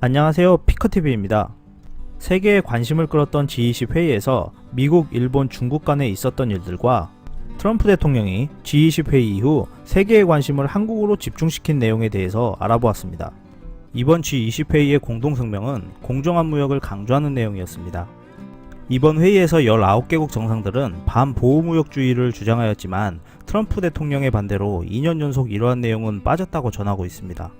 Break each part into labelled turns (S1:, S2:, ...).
S1: 안녕하세요. 피커TV입니다. 세계의 관심을 끌었던 G20 회의에서 미국, 일본, 중국 간에 있었던 일들과 트럼프 대통령이 G20 회의 이후 세계의 관심을 한국으로 집중시킨 내용에 대해서 알아보았습니다. 이번 G20 회의의 공동성명은 공정한 무역을 강조하는 내용이었습니다. 이번 회의에서 19개국 정상들은 반보호무역주의를 주장하였지만 트럼프 대통령의 반대로 2년 연속 이러한 내용은 빠졌다고 전하고 있습니다.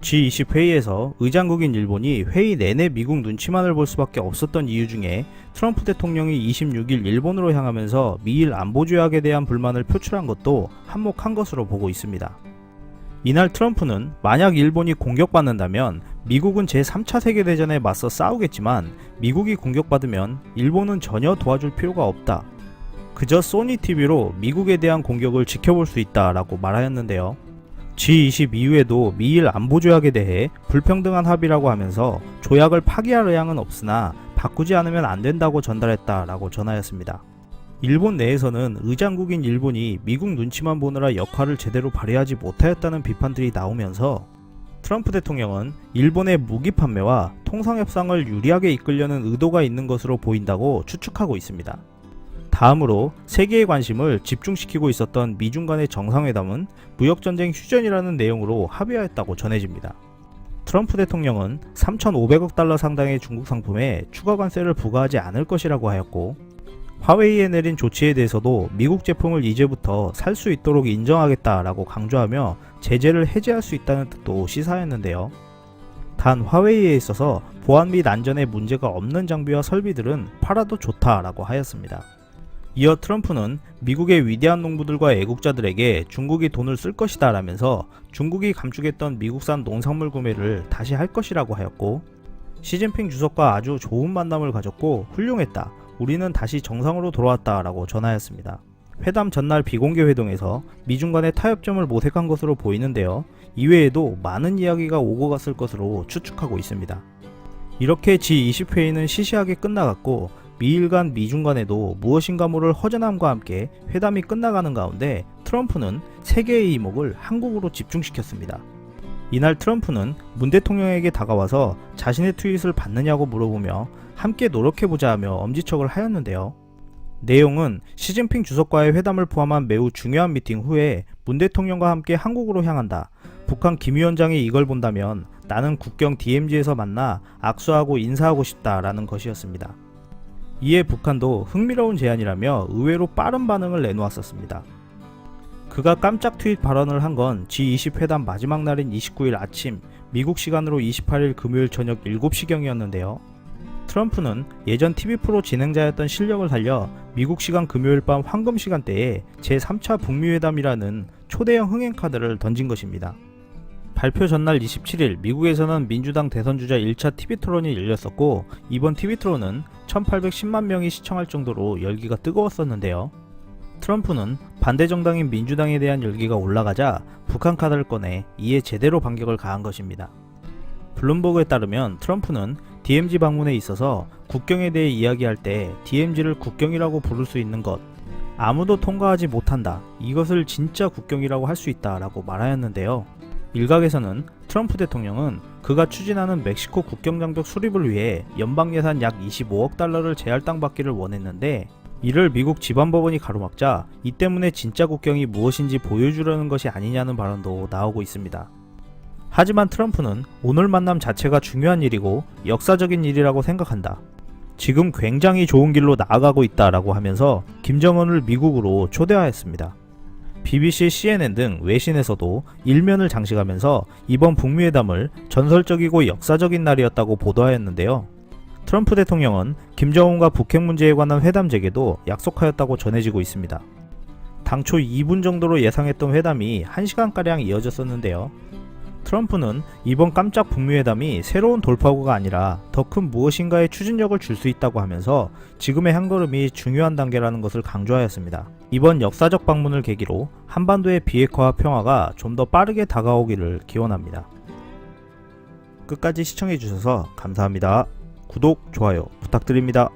S1: G20 회의에서 의장국인 일본이 회의 내내 미국 눈치만을 볼 수밖에 없었던 이유 중에 트럼프 대통령이 26일 일본으로 향하면서 미일 안보 조약에 대한 불만을 표출한 것도 한몫한 것으로 보고 있습니다. 이날 트럼프는 만약 일본이 공격받는다면 미국은 제3차 세계대전에 맞서 싸우겠지만 미국이 공격받으면 일본은 전혀 도와줄 필요가 없다. 그저 소니 TV로 미국에 대한 공격을 지켜볼 수 있다 라고 말하였는데요. G20 이후에도 미일 안보 조약에 대해 불평등한 합의라고 하면서 조약을 파기할 의향은 없으나 바꾸지 않으면 안 된다고 전달했다라고 전하였습니다. 일본 내에서는 의장국인 일본이 미국 눈치만 보느라 역할을 제대로 발휘하지 못하였다는 비판들이 나오면서 트럼프 대통령은 일본의 무기 판매와 통상 협상을 유리하게 이끌려는 의도가 있는 것으로 보인다고 추측하고 있습니다. 다음으로 세계의 관심을 집중시키고 있었던 미중 간의 정상회담은 무역전쟁 휴전이라는 내용으로 합의하였다고 전해집니다. 트럼프 대통령은 3,500억 달러 상당의 중국 상품에 추가 관세를 부과하지 않을 것이라고 하였고, 화웨이에 내린 조치에 대해서도 미국 제품을 이제부터 살 수 있도록 인정하겠다라고 강조하며 제재를 해제할 수 있다는 뜻도 시사했는데요. 단 화웨이에 있어서 보안 및 안전에 문제가 없는 장비와 설비들은 팔아도 좋다라고 하였습니다. 이어 트럼프는 미국의 위대한 농부들과 애국자들에게 중국이 돈을 쓸 것이다 라면서 중국이 감축했던 미국산 농산물 구매를 다시 할 것이라고 하였고 시진핑 주석과 아주 좋은 만남을 가졌고 훌륭했다. 우리는 다시 정상으로 돌아왔다 라고 전하였습니다. 회담 전날 비공개 회동에서 미중 간의 타협점을 모색한 것으로 보이는데요. 이외에도 많은 이야기가 오고 갔을 것으로 추측하고 있습니다. 이렇게 G20 회의는 시시하게 끝나갔고 미일 간 미중 간에도 무엇인가 모를 허전함과 함께 회담이 끝나가는 가운데 트럼프는 세계의 이목을 한국으로 집중시켰습니다. 이날 트럼프는 문 대통령에게 다가와서 자신의 트윗을 받느냐고 물어보며 함께 노력해보자 하며 엄지척을 하였는데요. 내용은 시진핑 주석과의 회담을 포함한 매우 중요한 미팅 후에 문 대통령과 함께 한국으로 향한다. 북한 김 위원장이 이걸 본다면 나는 국경 DMZ에서 만나 악수하고 인사하고 싶다 라는 것이었습니다. 이에 북한도 흥미로운 제안이라며 의외로 빠른 반응을 내놓았었습니다. 그가 깜짝 트윗 발언을 한 건 G20 회담 마지막 날인 29일 아침 미국 시간으로 28일 금요일 저녁 7시경이었는데요. 트럼프는 예전 TV 프로 진행자였던 실력을 살려 미국 시간 금요일 밤 황금 시간대에 제3차 북미 회담이라는 초대형 흥행 카드를 던진 것입니다. 발표 전날 27일 미국에서는 민주당 대선주자 1차 TV 토론이 열렸었고 이번 TV 토론은 1810만 명이 시청할 정도로 열기가 뜨거웠었는데요. 트럼프는 반대 정당인 민주당에 대한 열기가 올라가자 북한 카드를 꺼내 이에 제대로 반격을 가한 것입니다. 블룸버그에 따르면 트럼프는 DMZ 방문에 있어서 국경에 대해 이야기할 때 DMZ를 국경이라고 부를 수 있는 것 아무도 통과하지 못한다. 이것을 진짜 국경이라고 할 수 있다 라고 말하였는데요. 일각에서는 트럼프 대통령은 그가 추진하는 멕시코 국경장벽 수립을 위해 연방 예산 약 25억 달러를 재할당 받기를 원했는데 이를 미국 지방법원이 가로막자 이 때문에 진짜 국경이 무엇인지 보여주려는 것이 아니냐는 발언도 나오고 있습니다. 하지만 트럼프는 오늘 만남 자체가 중요한 일이고 역사적인 일이라고 생각한다. 지금 굉장히 좋은 길로 나아가고 있다라고 하면서 김정은을 미국으로 초대하였습니다. BBC, CNN 등 외신에서도 일면을 장식하면서 이번 북미 회담을 전설적이고 역사적인 날이었다고 보도하였는데요. 트럼프 대통령은 김정은과 북핵 문제에 관한 회담 재개도 약속하였다고 전해지고 있습니다. 당초 2분 정도로 예상했던 회담이 1시간가량 이어졌었는데요. 트럼프는 이번 깜짝 북미 회담이 새로운 돌파구가 아니라 더 큰 무엇인가의 추진력을 줄 수 있다고 하면서 지금의 한 걸음이 중요한 단계라는 것을 강조하였습니다. 이번 역사적 방문을 계기로 한반도의 비핵화와 평화가 좀 더 빠르게 다가오기를 기원합니다. 끝까지 시청해주셔서 감사합니다. 구독, 좋아요 부탁드립니다.